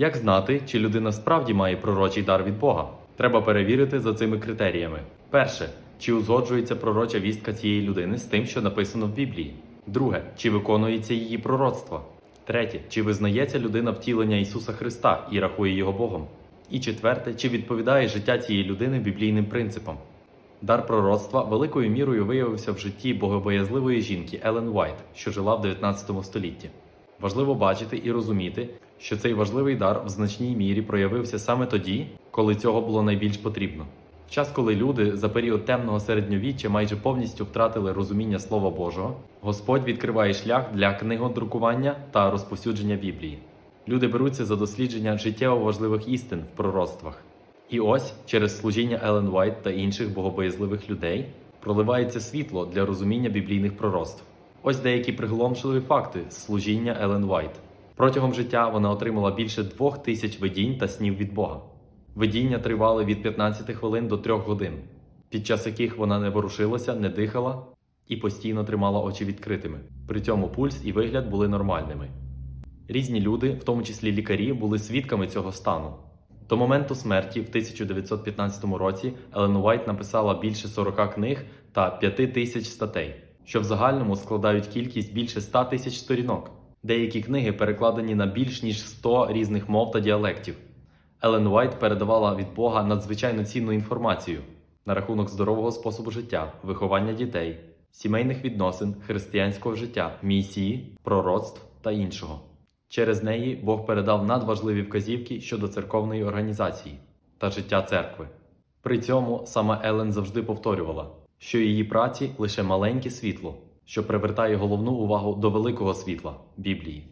Як знати, чи людина справді має пророчий дар від Бога? Треба перевірити за цими критеріями. Перше, чи узгоджується пророча вістка цієї людини з тим, що написано в Біблії. Друге, чи виконується її пророцтво. Третє, чи визнається людина втілення Ісуса Христа і рахує його Богом. І четверте, чи відповідає життя цієї людини біблійним принципам. Дар пророцтва великою мірою виявився в житті богобоязливої жінки Елен Уайт, що жила в 19 столітті. Важливо бачити і розуміти, що цей важливий дар в значній мірі проявився саме тоді, коли цього було найбільш потрібно. В час, коли люди за період темного середньовіччя майже повністю втратили розуміння Слова Божого, Господь відкриває шлях для книгодрукування та розповсюдження Біблії. Люди беруться за дослідження життєво важливих істин в пророцтвах. І ось через служіння Елен Уайт та інших богобоязливих людей проливається світло для розуміння біблійних пророцтв. Ось деякі приголомшливі факти з служіння Елен Уайт. Протягом життя вона отримала більше двох тисяч видінь та снів від Бога. Видіння тривали від 15 хвилин до 3 годин, під час яких вона не ворушилася, не дихала і постійно тримала очі відкритими. При цьому пульс і вигляд були нормальними. Різні люди, в тому числі лікарі, були свідками цього стану. До моменту смерті в 1915 році Елен Уайт написала більше 40 книг та 5 тисяч статей, що в загальному складають кількість більше 100 тисяч сторінок. Деякі книги перекладені на більш ніж 100 різних мов та діалектів. Елен Уайт передавала від Бога надзвичайно цінну інформацію на рахунок здорового способу життя, виховання дітей, сімейних відносин, християнського життя, місії, пророцтв та іншого. Через неї Бог передав надважливі вказівки щодо церковної організації та життя церкви. При цьому сама Елен завжди повторювала, що її праці лише маленьке світло, що привертає головну увагу до великого світла Біблії.